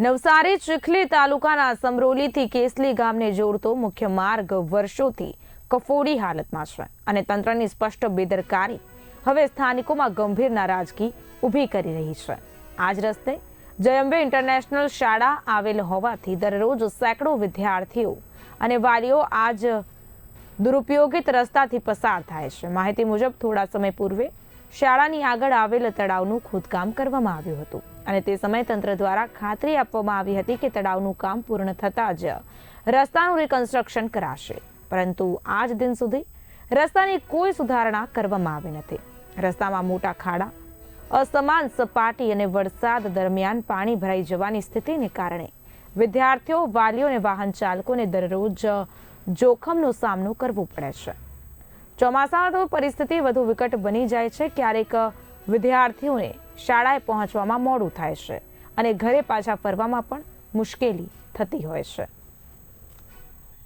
નવસારી ચીખલી તાલુકાના સમરોલીથી કેસલી ગામને જોડતો મુખ્ય માર્ગ વર્ષોથી કફોડી હાલતમાં છે અને તંત્રની સ્પષ્ટ બેદરકારી હવે સ્થાનિકોમાં ગંભીર નારાજગી ઊભી કરી રહી છે. આ જ રસ્તે જયંબે ઇન્ટરનેશનલ શાળા આવેલ હોવાથી દરરોજ સેંકડો વિદ્યાર્થીઓ અને વાલીઓ આજ દુરુપયોગિત રસ્તાથી પસાર થાય છે. માહિતી મુજબ થોડા સમય પૂર્વે શાળાની આગળ આવેલ તળાવનું ખોદકામ કરવામાં આવ્યું હતું. અને તે સમયે તંત્ર દ્વારા ખાતરી આપવામાં આવી હતી કે તળાવનું કામ પૂર્ણ થતાં જ રસ્તાનું રિકન્સ્ટ્રક્શન કરાશે. પરંતુ આજ દિન સુધી રસ્તાની કોઈ સુધારણા કરવામાં આવી નથી. રસ્તામાં મોટા ખાડા, અસમાન સપાટી અને વરસાદ દરમિયાન પાણી ભરાઈ જવાની સ્થિતિને કારણે વિદ્યાર્થીઓ, વાલીઓ અને વાહન ચાલકોને દરરોજ જોખમનો સામનો કરવો પડે છે. ચોમાસામાં તો પરિસ્થિતિ વધુ વિકટ બની જાય છે. ક્યારેક વિદ્યાર્થીઓને શાળાએ પહોંચવામાં મોડું થાય છે અને ઘરે પાછા ફરવામાં પણ મુશ્કેલી થતી હોય છે.